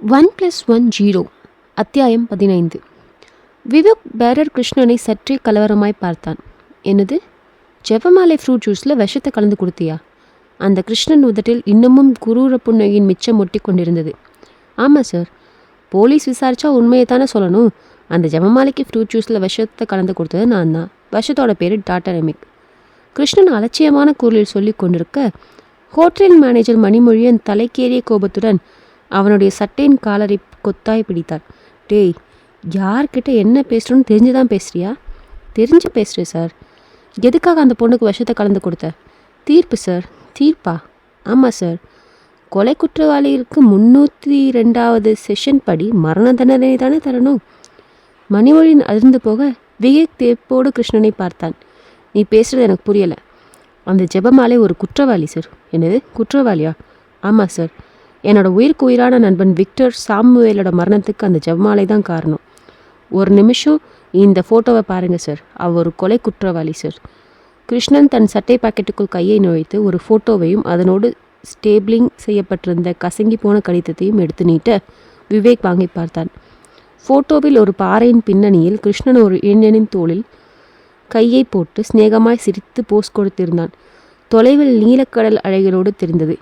One plus one zero அத்தியாயம் பதினைந்து. விவேக் பேரர் கிருஷ்ணனை சற்றே கலவரமாய் பார்த்தான். என்னது? ஜெபமாலை ஃப்ரூட் ஜூஸில் விஷத்தை கலந்து கொடுத்தியா? அந்த கிருஷ்ணன் உதட்டில் இன்னமும் குரூர புன்னகையின் மிச்சம் ஒட்டி கொண்டிருந்தது. ஆமாம் சார் போலீஸ் விசாரிச்சா உண்மையை தானே சொல்லணும். அந்த ஜெபமாலைக்கு ஃப்ரூட் ஜூஸில் விஷத்தை கலந்து கொடுத்தது நான் தான் விஷத்தோட பேர் டாட்டா ரெமிக் கிருஷ்ணன் அலட்சியமான குரலில் சொல்லி கொண்டிருக்க ஹோட்டல் மேனேஜர் மணிமொழியன் தலைக்கேறிய கோபத்துடன் அவனுடைய சட்டையின் காலரை கொத்தாய் பிடித்தார் டேய் யார்கிட்ட என்ன பேசுகிறோன்னு தெரிஞ்சு தான் பேசுகிறியா தெரிஞ்சு பேசுகிறேன் சார். எதுக்காக அந்த பொண்ணுக்கு விஷத்தை கலந்து கொடுத்த? தீர்ப்பு சார். தீர்ப்பா? ஆமாம் சார். கொலை குற்றவாளிகளுக்கு முந்நூற்றி ரெண்டாவது செஷன் படி மரண தண்டனை தானே தரணும்? மணிமொழியின் அதிர்ந்து போக விவேக் தேப்போடு கிருஷ்ணனை பார்த்தான். நீ பேசுகிறது எனக்கு புரியலை. அந்த ஜெபமாலை ஒரு குற்றவாளி சார். என்னது? குற்றவாளியா? ஆமாம் சார். என்னோட உயிருக்கு உயிரான நண்பன் விக்டர் சாமுவேலோட மரணத்துக்கு அந்த ஜெபமாலை தான் காரணம். ஒரு நிமிஷம் இந்த ஃபோட்டோவை பாருங்கள் சார். அவர் ஒரு கொலை குற்றவாளி சார். கிருஷ்ணன் தன் சட்டை பாக்கெட்டுக்குள் கையை நுழைத்து ஒரு ஃபோட்டோவையும் அதனோடு ஸ்டேபிளிங் செய்யப்பட்டிருந்த கசங்கி போன கடிதத்தையும் எடுத்து நீட்ட விவேக் வாங்கி பார்த்தான். ஃபோட்டோவில் ஒரு பாறையின் பின்னணியில் கிருஷ்ணன் ஒரு இளைஞனின் தோளில் கையை போட்டு சிநேகமாய் சிரித்து போஸ் கொடுத்திருந்தான். தொலைவில் நீலக்கடல் அலைகளோடு தெரிந்தது.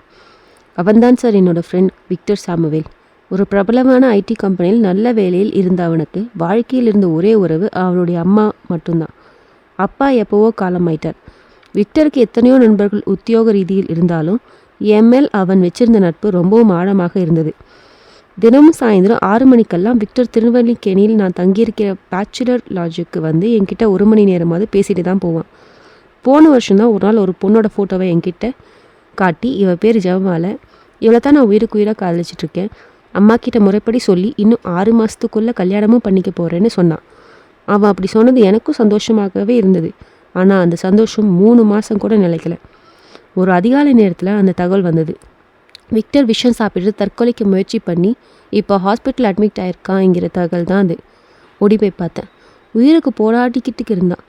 அவன்தான் சார் என்னோட ஃப்ரெண்ட் விக்டர் சாமுவேல். ஒரு பிரபலமான ஐடி கம்பெனியில் நல்ல வேலையில் இருந்த அவனுக்கு வாழ்க்கையில் இருந்த ஒரே உறவு அவனுடைய அம்மா மட்டும்தான். அப்பா எப்போவோ காலமாயிட்டார். விக்டருக்கு எத்தனையோ நண்பர்கள் உத்தியோக ரீதியில் இருந்தாலும் எம்எல் அவன் வச்சிருந்த நட்பு ரொம்பவும் ஆழமாக இருந்தது. தினமும் சாயந்தரம் ஆறு மணிக்கெல்லாம் விக்டர் திருவல்லிக்கேணியில் நான் தங்கியிருக்கிற பேச்சுலர் லாட்ஜுக்கு வந்து என்கிட்ட ஒரு மணி நேரமாவது பேசிட்டு தான் போவான். போன வருஷம்தான் ஒரு நாள் ஒரு பொண்ணோட ஃபோட்டோவை என்கிட்ட காட்டி இவ பேர் ஜெபமாலை இவளை தான் நான் உயிருக்கு உயிராக காதலிச்சிட்ருக்கேன். அம்மா கிட்ட முறைப்படி சொல்லி இன்னும் ஆறு மாதத்துக்குள்ளே கல்யாணமும் பண்ணிக்க போகிறேன்னு சொன்னான். அவன் அப்படி சொன்னது எனக்கும் சந்தோஷமாகவே இருந்தது. ஆனால் அந்த சந்தோஷம் மூணு மாதம் கூட நிலைக்கல. ஒரு அதிகாலை நேரத்தில் அந்த தகவல் வந்தது. விக்டர் விஷம் சாப்பிட்டு தற்கொலைக்கு முயற்சி பண்ணி இப்போ ஹாஸ்பிட்டல் அட்மிட் ஆயிருக்காங்கிற தகவல் தான் அது. ஓடி போய் பார்த்தேன். உயிருக்கு போராடிக்கிட்டு இருந்தான்.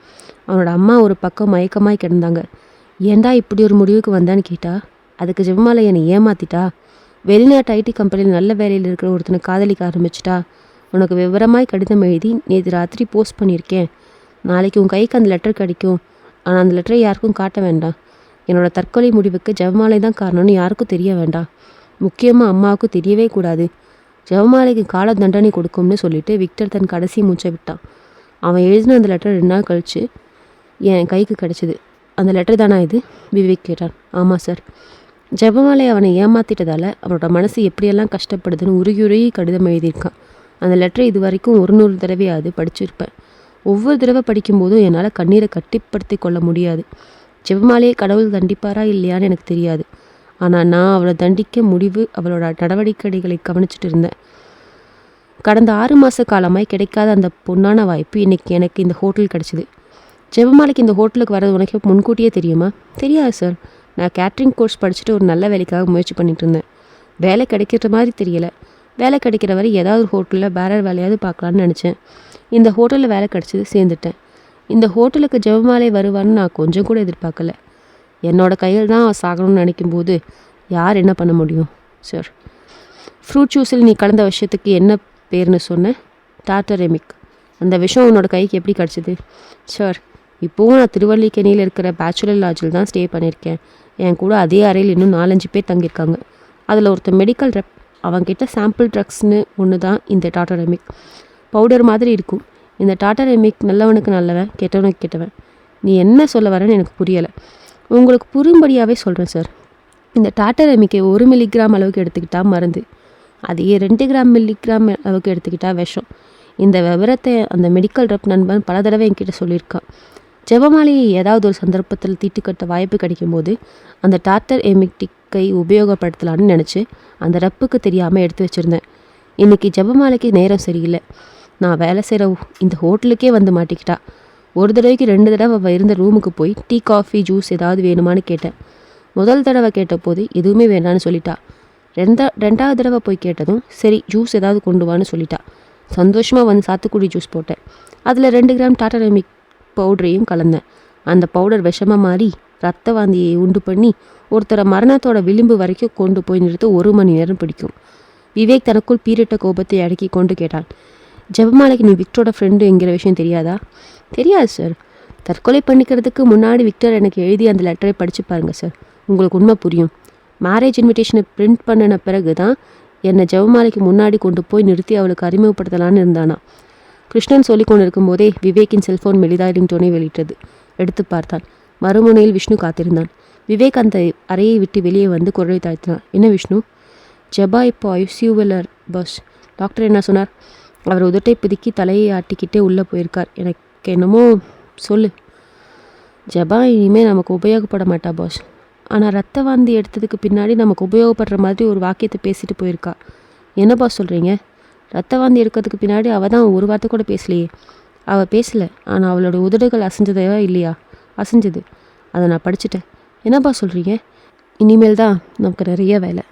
அவனோட அம்மா ஒரு பக்கம் மயக்கமாய் கிடந்தாங்க. ஏன்டா இப்படி ஒரு முடிவுக்கு வந்தான்னு கேட்டா? அதுக்கு ஜெபமாலை என்னை ஏமாத்திட்டா? வெளிநாட்டு ஐடி கம்பெனியில் நல்ல வேலையில் இருக்கிற ஒருத்தனை காதலிக்க ஆரம்பிச்சிட்டா? உனக்கு விவரமாய் கடிதம் எழுதி நேற்று ராத்திரி போஸ்ட் பண்ணியிருக்கேன். நாளைக்கு உன் கைக்கு அந்த லெட்டர் கிடைக்கும். ஆனால் அந்த லெட்டரை யாருக்கும் காட்ட வேண்டாம். என்னோட தற்கொலை முடிவுக்கு ஜெபமாலை தான் காரணம்னு யாருக்கும் தெரிய வேண்டாம். முக்கியமாக அம்மாவுக்கு தெரியவே கூடாது. ஜெபமாலைக்கு கால தண்டனை கொடுக்கும்னு சொல்லிட்டு விக்டர் தன் கடைசி மூச்சை விட்டான். அவன் எழுதின அந்த லெட்டர் ரெண்டு நாள் கழிச்சு என் கைக்கு கிடச்சிது. அந்த லெட்டர் தானா இது? விவேக் கேட்டான் ஆமாம் சார் ஜெபமாலை அவனை ஏமாத்திட்டதால் அவனோட மனசு எப்படியெல்லாம் கஷ்டப்படுதுன்னு உருகி உருகி கடிதம் எழுதியிருக்கான். அந்த லெட்டரை இது வரைக்கும் ஒரு நூறு தடவையாவது படிச்சிருப்பேன். ஒவ்வொரு தடவை படிக்கும்போதும் என்னால் கண்ணீரை கட்டிப்படுத்தி கொள்ள முடியாது. ஜெபமாலையை கடவுள் தண்டிப்பாரா இல்லையான்னு எனக்கு தெரியாது. ஆனால் நான் அவளை தண்டிக்க முடிவு அவளோட நடவடிக்கைகளை கவனிச்சிட்டு இருந்தேன். கடந்த ஆறு மாத காலமாய் கிடைக்காத அந்த பொன்னான வாய்ப்பு இன்னைக்கு எனக்கு இந்த ஹோட்டல் கிடச்சிது. ஜெபமாலைக்கு இந்த ஹோட்டலுக்கு வரது உனக்கு முன்கூட்டியே தெரியுமா? தெரியாது சார் நான் கேட்ரிங் கோர்ஸ் படிச்சுட்டு ஒரு நல்ல வேலைக்காக முயற்சி பண்ணிட்டு இருந்தேன். வேலை கிடைக்கிற மாதிரி தெரியல. வேலை கிடைக்கிற வரை ஏதாவது ஒரு ஹோட்டலில் பேரர் வேலையாவது பார்க்கலான்னு நினச்சேன். இந்த ஹோட்டலில் வேலை கிடச்சிது சேர்ந்துட்டேன். இந்த ஹோட்டலுக்கு ஜெபமாலை வருவான்னு நான் கொஞ்சம் கூட எதிர்பார்க்கல. என்னோடய கையில் தான் அவள் சாகணும்னு நினைக்கும்போது யார் என்ன பண்ண முடியும் சார் ஃப்ரூட் ஜூஸில் நீ கலந்த விஷயத்துக்கு என்ன பேர்னு சொன்ன? டாட்டரெமிக் அந்த விஷயம் உன்னோட கைக்கு எப்படி கிடச்சிது சார் இப்போவும் நான் திருவல்லிக்கேணியில் இருக்கிற பேச்சுலர் லாட்ஜில் தான் ஸ்டே பண்ணியிருக்கேன். என் கூட அதே அறையில் இன்னும் நாலஞ்சு பேர் தங்கியிருக்காங்க. அதில் ஒருத்தர் மெடிக்கல் ரெப் அவங்கிட்ட சாம்பிள் ட்ரக்ஸ்னு ஒன்று தான் இந்த டாட்டரெமிக் பவுடர் மாதிரி இருக்கும். இந்த டாட்டரெமிக் நல்லவனுக்கு நல்லவன் கெட்டவனுக்கு கெட்டவன். நீ என்ன சொல்ல வரேன்னு எனக்கு புரியலை. உங்களுக்கு புரியும்படியாகவே சொல்கிறேன் சார் இந்த டாட்டரெமிக்கை ஒரு மில்லிகிராம் அளவுக்கு எடுத்துக்கிட்டால் மருந்து. அதையே ரெண்டு கிராம் மில்லிகிராம் அளவுக்கு எடுத்துக்கிட்டால் விஷம். இந்த விவரத்தை அந்த மெடிக்கல் ரெப் நண்பன் பல தடவை என்கிட்ட சொல்லியிருக்கான். ஜெபமாலையை ஏதாவது ஒரு சந்தர்ப்பத்தில் தீட்டுக்கட்ட வாய்ப்பு கிடைக்கும்போது அந்த டாக்டர் எமிக்டிக்கை உபயோகப்படுத்தலான்னு நினச்சி அந்த ரப்புக்கு தெரியாமல் எடுத்து வச்சுருந்தேன். இன்றைக்கி ஜெபமாலைக்கு நேரம் சரியில்லை. நான் வேலை செய்கிற இந்த ஹோட்டலுக்கே வந்து மாட்டிக்கிட்டா. ஒரு தடவைக்கு ரெண்டு தடவை அவள் இருந்த ரூமுக்கு போய் டீ காஃபி ஜூஸ் ஏதாவது வேணுமான்னு கேட்டேன். முதல் தடவை கேட்டபோது எதுவுமே வேணான்னு சொல்லிட்டா. ரெண்டா ரெண்டாவது தடவை போய் கேட்டதும் சரி ஜூஸ் ஏதாவது கொண்டு வான்னு சொல்லிட்டா. சந்தோஷமாக வந்து சாத்துக்குடி ஜூஸ் போட்டேன். அதில் ரெண்டு கிராம் டாட்டா ரெமிக் பவுடரையும் கலந்தேன். அந்த பவுடர் விஷமாக மாறி ரத்த வாந்தியை உண்டு பண்ணி ஒருத்தரை மரணத்தோட விளிம்பு வரைக்கும் கொண்டு போய் நிறுத்த ஒரு மணி நேரம் பிடிக்கும். விவேக் தனக்குள் பீரிட்ட கோபத்தை அடக்கி கொண்டு கேட்டான் ஜெபமாலைக்கு நீ விக்டரோட ஃப்ரெண்டுங்கிற விஷயம் தெரியாதா? தெரியாது சார் தற்கொலை பண்ணிக்கிறதுக்கு முன்னாடி விக்டர் எனக்கு எழுதி அந்த லெட்டரை படித்து பாருங்கள் சார் உங்களுக்கு உண்மை புரியும். மேரேஜ் இன்விடேஷனை பிரிண்ட் பண்ணின பிறகு தான் என்னை ஜெபமாலைக்கு முன்னாடி கொண்டு போய் நிறுத்தி அவளுக்கு அறிமுகப்படுத்தலான்னு இருந்தானா. கிருஷ்ணன் சொல்லிக் கொண்டிருக்கும் போதே விவேக்கின் செல்போன் மெலிதாயிடும் துணை வெளியிட்டது. எடுத்து பார்த்தான். மறுமுனையில் விஷ்ணு காத்திருந்தான். விவேக் அந்த அறையை விட்டு வெளியே வந்து குரலை தாழ்த்தினான். என்ன விஷ்ணு? ஜபா இப்போ ஐசியூவலர் பஸ் டாக்டர் என்ன சொன்னார்? அவர் உதட்டை பிதுக்கி தலையை ஆட்டிக்கிட்டே உள்ளே போயிருக்கார். எனக்கு என்னமோ சொல்லு. ஜபா இனிமேல் நமக்கு உபயோகப்பட மாட்டா பாஸ் ஆனால் ரத்த வாந்தி எடுத்ததுக்கு பின்னாடி நமக்கு உபயோகப்படுற மாதிரி ஒரு வாக்கியத்தை பேசிட்டு போயிருக்கா. என்ன பாஸ் சொல்கிறீங்க ரத்த வாந்தி இருக்கிறதுக்கு பின்னாடி அவள் தான் ஒரு வார்த்தை கூட பேசலையே. அவள் பேசலை ஆனால் அவளோட உதடுகள் அசைஞ்சதையா இல்லையா? அசைஞ்சது. அதை நான் படிச்சுட்டேன். என்னப்பா சொல்கிறீங்க இனிமேல் தான் நமக்கு நிறைய வேலை.